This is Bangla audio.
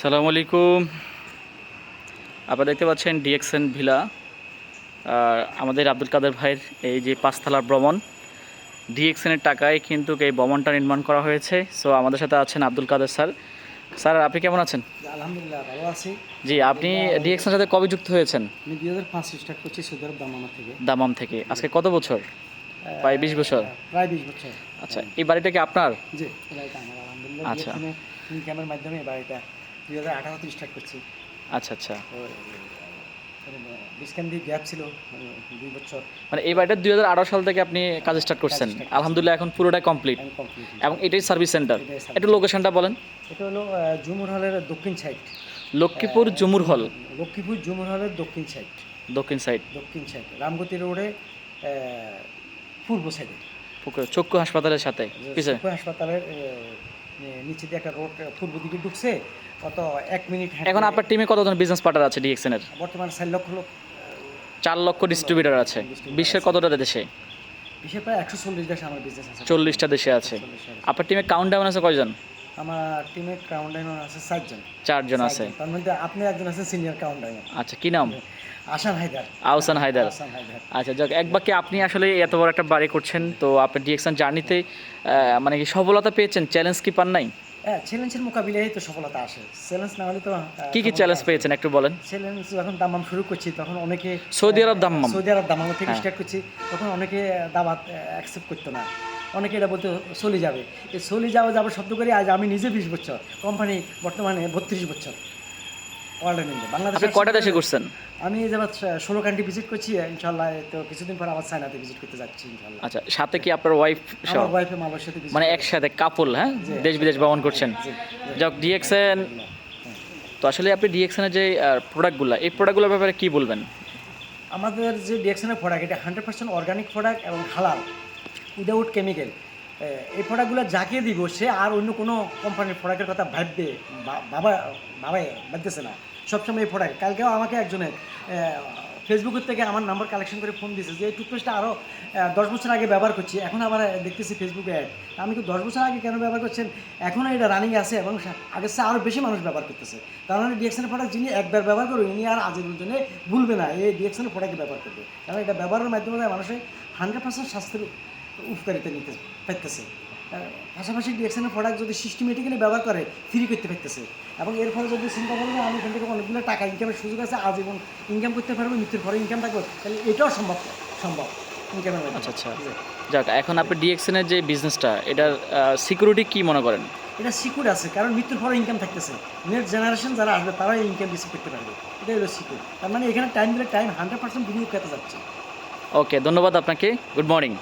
সালামু আলাইকুম। আপনারা দেখতে পাচ্ছেন ডিএক্সএন ভিলা। আর আমাদের আব্দুল কাদের ভাইয়ের এই যে পাঁচতলার ভ্রমণ ডিএক্সএনের টাকায় কিন্তু এই ভ্রমণটা নির্মাণ করা হয়েছে। সো আমাদের সাথে আছেন আব্দুল কাদের স্যার। স্যার আপনি কেমন আছেন? আলহামদুলিল্লাহ ভালো আছি। জি আপনি ডিএক্সএনের সাথে কবে যুক্ত হয়েছেন? আমি দুই হাজার পাঁচ স্টার্ট করছি সৌদি আরব দামামা থেকে। দামাম থেকে। আজকে কত বছর? প্রায় বিশ বছর। প্রায় বিশ বছর। আচ্ছা এই বাড়িটা কি আপনার? জি আলহামদুলিল্লাহ। আচ্ছা। ইনকামের মাধ্যমে এই বাড়িটা দুই হাজার আঠারোতে স্টার্ট করছি। আচ্ছা আচ্ছা। তো ডিসকাউন্ট দিয়ে গ্যাপ ছিল দুই বছর। মানে এই বাড়িটা দুই সাল থেকে আপনি কাজ স্টার্ট করছেন। আলহামদুলিল্লাহ এখন পুরোটা কমপ্লিট এবং এটাই সার্ভিস সেন্টার একটু লোকেশনটা বলেন। এটা হলো জুমুর হলের দক্ষিণ সাইড লক্ষ্মীপুর জুমুর হল। লক্ষ্মীপুর জুমুর হলের দক্ষিণ সাইড দক্ষিণ সাইড দক্ষিণ সাইড রামগতি রোডে পূর্ব সাইডে চক্ষু হাসপাতালের সাথে। হাসপাতালের নিচে দিয়ে একটা রোড পূর্ব দিকে ঢুকছে কত এক মিনিট এখন আপনার টিমে কতজন বিজনেস পার্টনার আছে ডিএক্সএন এর? বর্তমানে চার লক্ষ লোক। চার লক্ষ ডিস্ট্রিবিউটার আছে। বিশ্বের কতটা দেশে? বিশ্বের প্রায় একশো চল্লিশ দেশে আমার বিজনেস আছে। চল্লিশটা দেশে আছে। আপনার টিমে কাউন্ট ডাউন আছে কয়জন? আমার টিমে কাউন্টাইন আছে চারজন চারজন আছে। তার মধ্যে আপনি একজন আছেন সিনিয়র কাউন্টাইন আচ্ছা কি নাম? আসান হায়দার। আহসান হায়দার। আচ্ছা যাক এক বাক্যে আপনি আসলে এত বড় একটা বাড়ি করছেন তো আপনি ডিএক্সএন জার্নিতে মানে কি সফলতা পেয়েছেন? চ্যালেঞ্জ কি পান নাই? হ্যাঁ চ্যালেঞ্জের মোকাবিলায় তো সফলতা আসে। চ্যালেঞ্জ না হলে তো কি কি চ্যালেঞ্জ পেয়েছেন একটু বলেন? চ্যালেঞ্জ যখন দামাম শুরু করছি তখন অনেকে Saudi Arab Dammam. Saudi Arab Dammam থেকে হ্যাঁ। স্টার্ট করছি তখন অনেকে দাবাত অ্যাকসেপ্ট করতো না। অনেকে এটা বলতে চলে যাবে। এই চলে যাওয়া যাবে শব্দ করে আজ আমি নিজে বিশ বছর কোম্পানি বর্তমানে বত্রিশ বছর। বাংলাদেশে কয়টা দেশে করছেন আমি যাবার ষোলো কান্ট্রি ভিজিট করছি ইনশাল্লাহ তো কিছুদিন পর আবার চায়নাতে ভিজিট করতে যাচ্ছি ইনশাল্লাহ আচ্ছা সাথে কি আপনার ওয়াইফ আমার ওয়াইফে মালয়েশিয়াতে visit মানে একসাথে কাপল হ্যাঁ? দেশ বিদেশ ভ্রমণ করছেন। যাক ডিএক্সএন তো আসলে আপনি ডিএক্সএনের যে প্রোডাক্টগুলো এই প্রোডাক্টগুলোর ব্যাপারে কি বলবেন? আমাদের যে ডিএক্সনের প্রোডাক্ট এটা হান্ড্রেড পার্সেন্ট অর্গানিক প্রোডাক্ট এবং হালাল উইদাউট কেমিক্যাল এই প্রোডাক্টগুলো যাকে দিব, সে আর অন্য কোনো কোম্পানির প্রোডাক্টের কথা ভাববে বাবা, বাবাই ভাবতেছে না। সবসময় এই প্রোডাক্ট কালকেও আমাকে একজনে ফেসবুকের থেকে আমার নাম্বার কালেকশন করে ফোন দিয়েছে যে, এই টুথপেস্টটা আরও দশ বছর আগে ব্যবহার করছি, এখন আবার দেখতেছি ফেসবুকে অ্যাড আমি তো দশ বছর আগে কেন ব্যবহার করছেন? এখনও এটা রানিং আছে এবং সা- আগের চেয়ে আরও বেশি মানুষ ব্যবহার করতেছে। মানে ডিএক্সনের প্রোডাক্ট যিনি একবার ব্যবহার করবে, উনি আর আজীবন জন্য ভুলবে না, এই ডিএক্সনের প্রোডাক্ট ব্যবহার করবে। কারণ এটা ব্যবহারের মাধ্যমে মানুষের হান্ড্রেড পার্সেন্ট স্বাস্থ্যের উপকারিতা নিতে পারতেছে। পাশাপাশি ডিএক্সনের প্রোডাক্ট যদি সিস্টেমেটিক্যালি ব্যবহার করে ফ্রি করতে পারতেছে। এবং এর ফলে যদি চিন্তা করবে আমি এখান থেকে অনেকগুলো টাকা ইনকামের সুযোগ আছে আজীবন ইনকাম করতে পারব মৃত্যুর পরে ইনকাম থাকবে তাহলে এটাও সম্ভব সম্ভব ইনকামের আচ্ছা আচ্ছা। যাক এখন আপনি ডিএক্সএনের যে বিজনেসটা এটার সিকিউরিটি কি মনে করেন? এটা সিকিউর আছে কারণ মৃত্যুর পরে ইনকাম থাকতেছে। নেক্সট জেনারেশন যারা আসবে তারাই ইনকাম রিসিভ করতে পারবে। এটাই হলো সিকিউর তার মানে এখানে টাইম দিলে টাইম হান্ড্রেড পার্সেন্ট বিনিয়োগ করতে যাচ্ছে। ওকে ধন্যবাদ আপনাকে। Good morning